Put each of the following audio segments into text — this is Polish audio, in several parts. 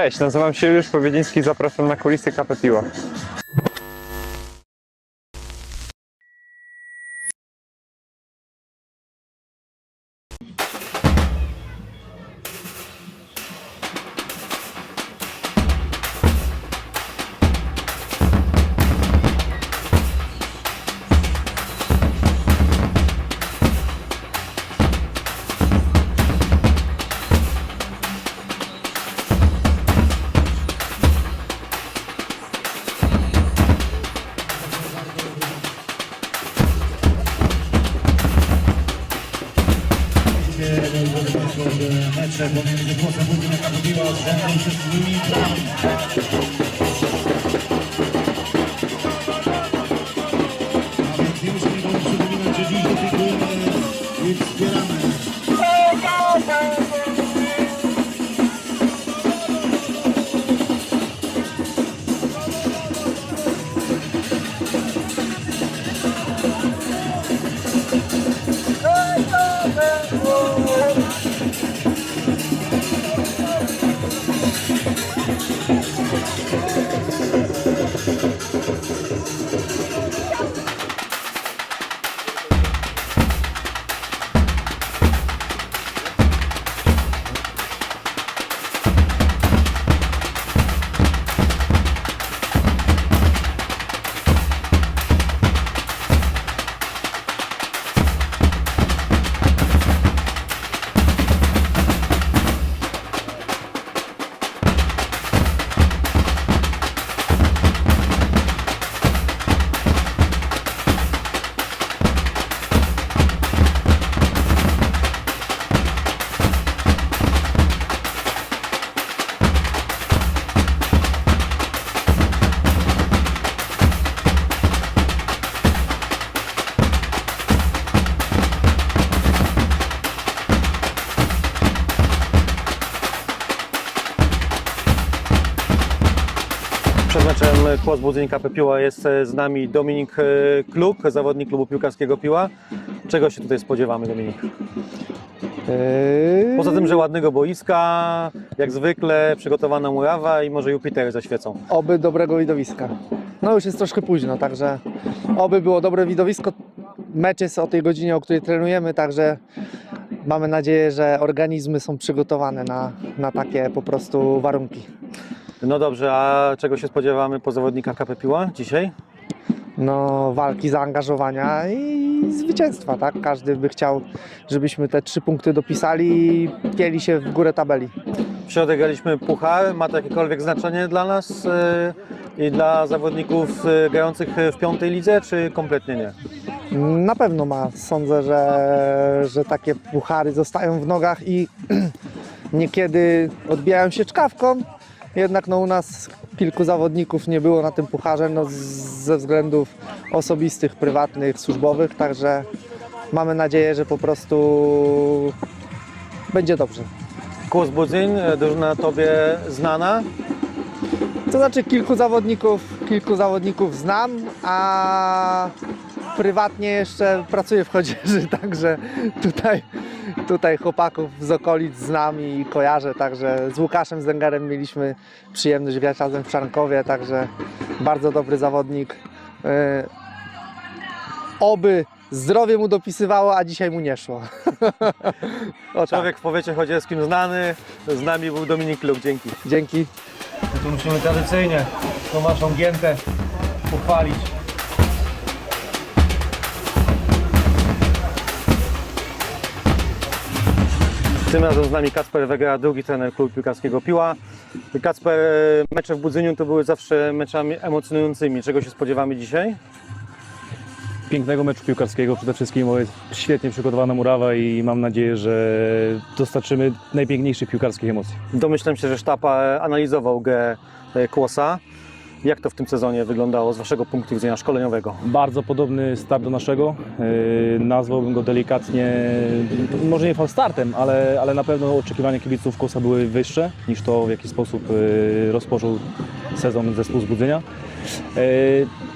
Cześć, nazywam się Juliusz Powiedziński, zapraszam na kulisy KP Meczem Kłos Budyń KP Piła jest e, z nami Dominik e, Kluk, zawodnik klubu piłkarskiego Piła. Czego się tutaj spodziewamy, Dominik? Yy, Poza tym, że ładnego boiska, jak zwykle przygotowana murawa i może Jupitery zaświecą. Oby dobrego widowiska. No już jest troszkę późno, także oby było dobre widowisko. Mecz jest o tej godzinie, o której trenujemy, także mamy nadzieję, że organizmy są przygotowane na, na takie po prostu warunki. No dobrze, a czego się spodziewamy po zawodnikach KP Piła dzisiaj? No, walki, zaangażowania i zwycięstwa, tak? Każdy by chciał, żebyśmy te trzy punkty dopisali i pieli się w górę tabeli. W środę graliśmy puchar, ma to jakiekolwiek znaczenie dla nas e, i dla zawodników e, grających w piątej lidze, czy kompletnie nie? Na pewno ma. Sądzę, że, że takie puchary zostają w nogach i niekiedy odbijają się czkawką. Jednak no, u nas kilku zawodników nie było na tym pucharze no, ze względów osobistych, prywatnych, służbowych, także mamy nadzieję, że po prostu będzie dobrze. Kłos Budyń, e, drużyna Tobie znana. To znaczy kilku zawodników, kilku zawodników znam, a prywatnie jeszcze pracuję w Chodzieży, także tutaj, tutaj chłopaków z okolic znam i kojarzę, także z Łukaszem Zengerem mieliśmy przyjemność grać razem w Czarnkowie, także bardzo dobry zawodnik. Yy, Oby zdrowie mu dopisywało, a dzisiaj mu nie szło. o, tak. Człowiek w powiecie chodzielskim znany, z nami był Dominik Kluk, dzięki. Dzięki. Tu musimy tradycyjnie tą waszą giętę pochwalić. Tym razem z nami Kacper Wegera, drugi trener klubu piłkarskiego Piła. Kacper, mecze w Budzyniu to były zawsze meczami emocjonującymi. Czego się spodziewamy dzisiaj? pięknego meczu piłkarskiego przede wszystkim, bo jest świetnie przygotowana murawa i mam nadzieję, że dostarczymy najpiękniejszych piłkarskich emocji. Domyślam się, że sztab analizował grę Kłosa. Jak to w tym sezonie wyglądało z waszego punktu widzenia szkoleniowego? Bardzo podobny start do naszego. Yy, Nazwałbym go delikatnie, może nie falstartem, ale, ale na pewno oczekiwania kibiców Kosa były wyższe niż to, w jaki sposób yy, rozpoczął sezon zespół Zbudzenia. E,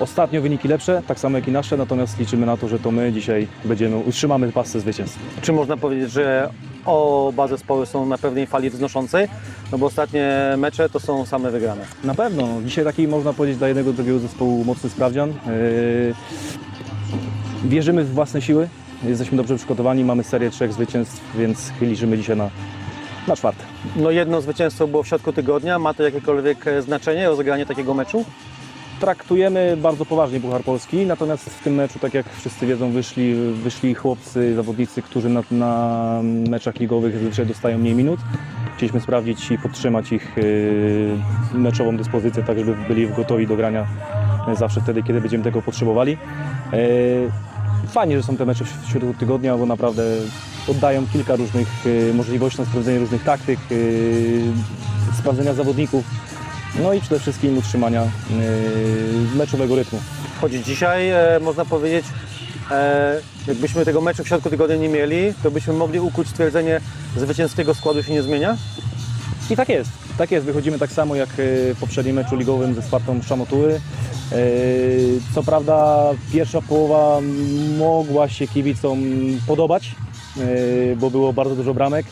Ostatnio wyniki lepsze, tak samo jak i nasze, natomiast liczymy na to, że to my dzisiaj będziemy, utrzymamy pasce zwycięstw. Czy można powiedzieć, że oba zespoły są na pewnej fali wznoszącej? No bo ostatnie mecze to są same wygrane. Na pewno. no. Dzisiaj taki można powiedzieć dla jednego drugiego zespołu mocny sprawdzian. Yy, Wierzymy w własne siły. Jesteśmy dobrze przygotowani, mamy serię trzech zwycięstw, więc liczymy dzisiaj na, na czwarte. No jedno zwycięstwo było w środku tygodnia. Ma to jakiekolwiek e, znaczenie, rozegranie takiego meczu? Traktujemy bardzo poważnie Puchar Polski, natomiast w tym meczu, tak jak wszyscy wiedzą, wyszli, wyszli chłopcy, zawodnicy, którzy na, na meczach ligowych zazwyczaj dostają mniej minut. Chcieliśmy sprawdzić i podtrzymać ich yy, meczową dyspozycję, tak żeby byli gotowi do grania yy, zawsze wtedy, kiedy będziemy tego potrzebowali. Fajnie, że są te mecze w środku tygodnia, bo naprawdę oddają kilka różnych yy, możliwości na sprawdzenie różnych taktyk, yy, sprawdzenia zawodników, no i przede wszystkim utrzymania yy, meczowego rytmu. Choć dzisiaj e, można powiedzieć, e, jakbyśmy tego meczu w środku tygodnia nie mieli, to byśmy mogli ukuć stwierdzenie zwycięskiego składu się nie zmienia? I tak jest. Tak jest. Wychodzimy tak samo jak yy, w poprzednim meczu ligowym ze Spartą Szamotuły. Co prawda pierwsza połowa mogła się kibicom podobać, bo było bardzo dużo bramek.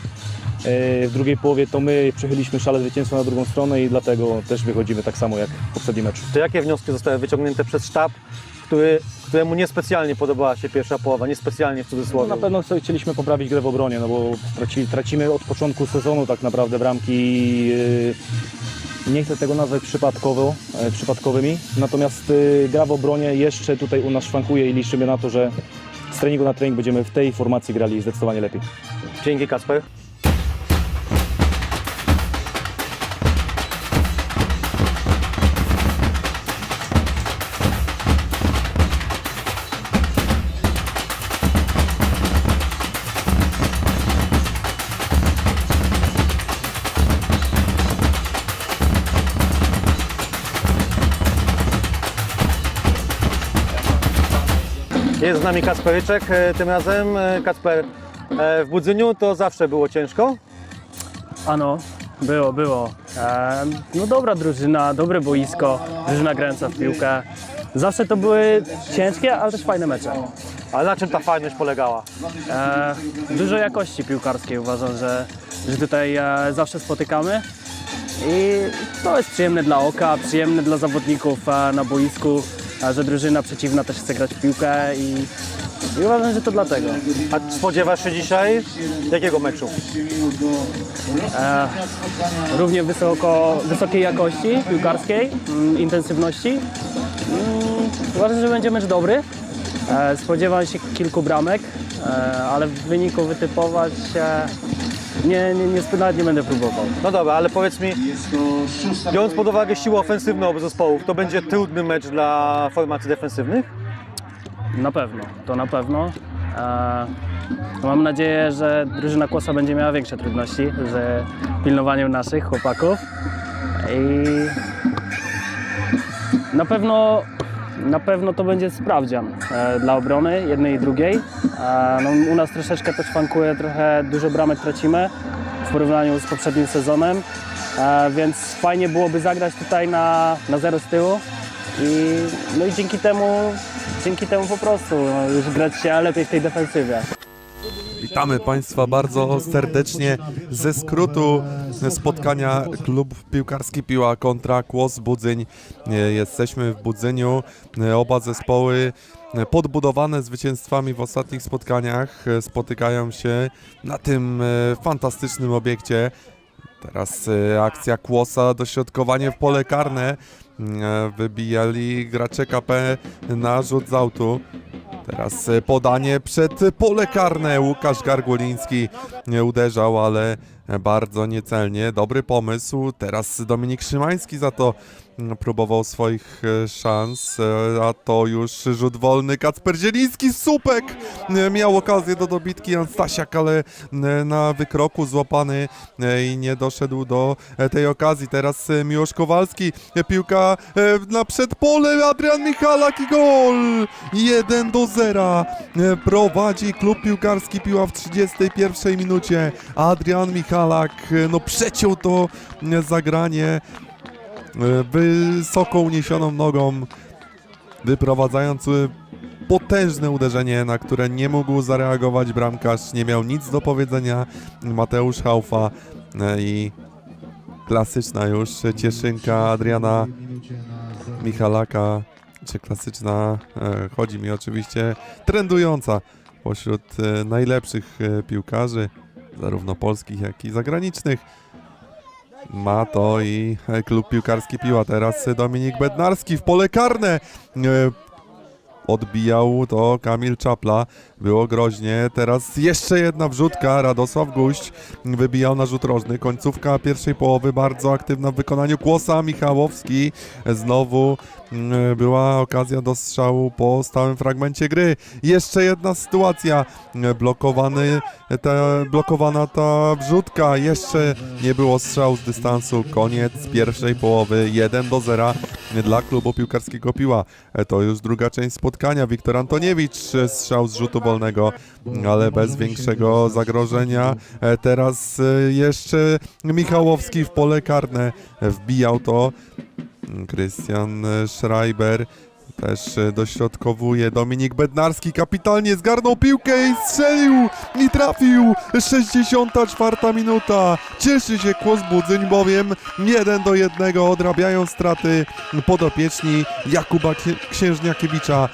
Yy, W drugiej połowie to my przechyliliśmy szale zwycięstwa na drugą stronę i dlatego też wychodzimy tak samo jak w poprzednim meczu. To jakie wnioski zostały wyciągnięte przez sztab, który, któremu niespecjalnie podobała się pierwsza połowa, niespecjalnie w No, cudzysłowie? na pewno chcieliśmy poprawić grę w obronie, no bo traci, tracimy od początku sezonu tak naprawdę bramki. Yy, nie chcę tego nazwać przypadkowo, e, przypadkowymi, natomiast gra w obronie jeszcze tutaj u nas szwankuje i liczymy na to, że z treningu na trening będziemy w tej formacji grali zdecydowanie lepiej. Dzięki Kacper. Jest z nami Kacperyczek e, tym razem. E, Kacper, e, w Budzyniu to zawsze było ciężko. Ano, było, było. No dobra drużyna, dobre boisko, drużyna grająca w piłkę. Zawsze to były ciężkie, ale też fajne mecze. Ale na czym ta fajność polegała? Dużo jakości piłkarskiej uważam, że, że tutaj zawsze spotykamy. I to jest przyjemne dla oka, przyjemne dla zawodników na boisku, e, że drużyna przeciwna też chce grać w piłkę i, i uważam, że to dlatego. A spodziewasz się dzisiaj jakiego meczu? E, równie wysoko, wysokiej jakości piłkarskiej, mm, intensywności. Mm, uważam, że będzie mecz dobry. E, spodziewam się kilku bramek, e, ale wyniku wytypować e, nie, nie, nie, nawet nie będę próbował. No dobra, ale powiedz mi, biorąc pod uwagę siłę ofensywną obu zespołów, to będzie trudny mecz dla formacji defensywnych? Na pewno, to na pewno. E, mam nadzieję, że drużyna Kłosa będzie miała większe trudności z pilnowaniem naszych chłopaków. I na pewno, na pewno to będzie sprawdzian e, dla obrony jednej i drugiej. E, no, u nas troszeczkę też fankuje, trochę dużo bramek tracimy w porównaniu z poprzednim sezonem. E, więc fajnie byłoby zagrać tutaj na, na zero z tyłu. I, no i dzięki temu, dzięki temu po prostu no, już grać się lepiej w tej defensywie. Witamy Państwa bardzo serdecznie ze skrótu spotkania klub piłkarski Piła kontra Kłos Budzyń. Jesteśmy w Budzyniu, oba zespoły podbudowane zwycięstwami w ostatnich spotkaniach e, spotykają się na tym e, fantastycznym obiekcie. Teraz e, akcja Kłosa, dośrodkowanie w pole karne. E, Wybijali gracze KP na rzut z autu. Teraz e, podanie przed pole karne. Łukasz Garguliński nie uderzał, ale bardzo niecelnie. Dobry pomysł. Teraz Dominik Szymański za to mm, próbował swoich e, szans, e, a to już rzut wolny. Kacper Zieliński, Supek e, miał okazję do dobitki Jan Stasiak, ale na wykroku złapany i nie doszedł do tej okazji. Teraz Miłosz Kowalski, piłka na przedpole, Adrian Michalak i gol! 1 do 0. E, Prowadzi klub piłkarski Piła w 31 minucie. Adrian Michalak e, no przeciął to e, zagranie wysoko uniesioną nogą, wyprowadzając e, potężne uderzenie, na które nie mógł zareagować bramkarz, nie miał nic do powiedzenia Mateusz Haufa e, i klasyczna już cieszynka Adriana Michalaka, czy klasyczna, e, chodzi mi oczywiście trendująca pośród e, najlepszych e, piłkarzy, zarówno polskich, jak i zagranicznych. Ma to i e, klub piłkarski Piła. Teraz Dominik Bednarski w pole karne. Odbijał to Kamil Czapla. Było groźnie. Teraz jeszcze jedna wrzutka. Radosław Guść wybijał na rzut rożny. Końcówka pierwszej połowy bardzo aktywna w wykonaniu Kłosa. Michałowski znowu mm, była okazja do strzału po stałym fragmencie gry. Jeszcze jedna sytuacja. Blokowany, te, blokowana ta wrzutka. Jeszcze nie było strzału z dystansu. Koniec pierwszej połowy. 1 do 0 dla klubu piłkarskiego Piła. E, To już druga część spotkania. Wiktor Antoniewicz e, strzał z rzutu wolnego, ale bez większego zagrożenia. E, Teraz jeszcze Michałowski w pole karne wbijał to. Krystian Schreiber też e, dośrodkowuje. Dominik Bednarski kapitalnie zgarnął piłkę i strzelił i trafił. 64 minuta. Cieszy się Kłos Budyń, bowiem 1 do 1 odrabiają straty podopieczni Jakuba Kie- Księżniakiewicza.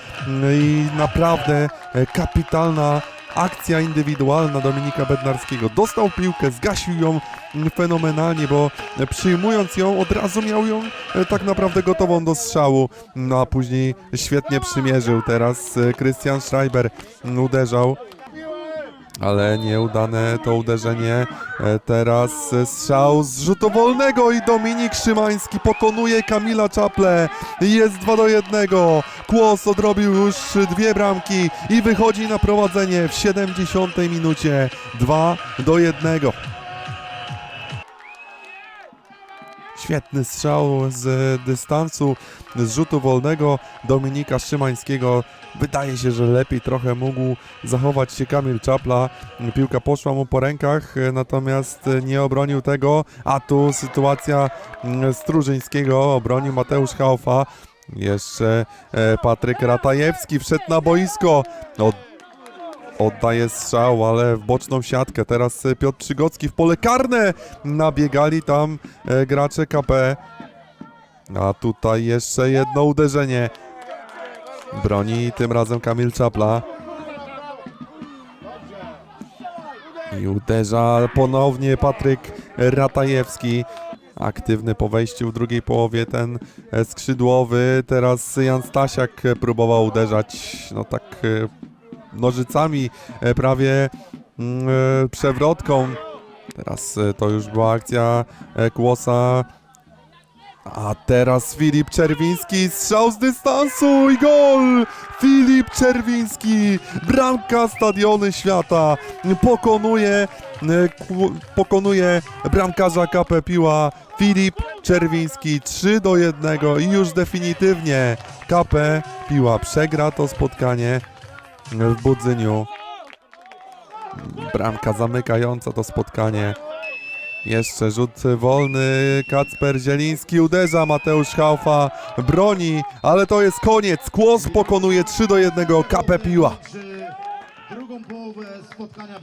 I naprawdę e, kapitalna akcja indywidualna Dominika Bednarskiego. Dostał piłkę, zgasił ją fenomenalnie, bo przyjmując ją od razu miał ją e, tak naprawdę gotową do strzału. No a później świetnie przymierzył. Teraz e, Christian Schreiber uderzał. Ale nieudane to uderzenie. E, Teraz strzał z rzutu wolnego i Dominik Szymański pokonuje Kamila Czaple. Jest 2 do 1. Kłos odrobił już dwie bramki i wychodzi na prowadzenie w 70 minucie. 2 do 1. Świetny strzał z dystansu, z rzutu wolnego Dominika Szymańskiego. Wydaje się, że lepiej trochę mógł zachować się Kamil Czapla. Piłka poszła mu po rękach, natomiast nie obronił tego. A tu sytuacja mm, Strużyńskiego obronił Mateusz Haufa. Jeszcze e, Patryk Ratajewski wszedł na boisko. Od Oddaje strzał, ale w boczną siatkę. Teraz e, Piotr Przygocki w pole karne. Nabiegali tam e, gracze KP. A tutaj jeszcze jedno uderzenie. Broni tym razem Kamil Czapla. I uderza ponownie Patryk Ratajewski. Aktywny po wejściu w drugiej połowie ten e, skrzydłowy. Teraz Jan Stasiak próbował uderzać, no tak nożycami e, prawie mm, e, przewrotką. Teraz e, to już była akcja Kłosa. A teraz Filip Czerwiński, strzał z dystansu i gol! Filip Czerwiński, bramka Stadiony Świata, pokonuje, pokonuje bramkarza KP Piła. Filip Czerwiński 3 do 1 i już definitywnie KP Piła przegra to spotkanie w Budzyniu. Bramka zamykająca to spotkanie. Jeszcze rzut wolny, Kacper Zieliński uderza, Mateusz Haufa broni, ale to jest koniec. Kłos pokonuje 3 do 1 KP Piła. Drugą połowę spotkania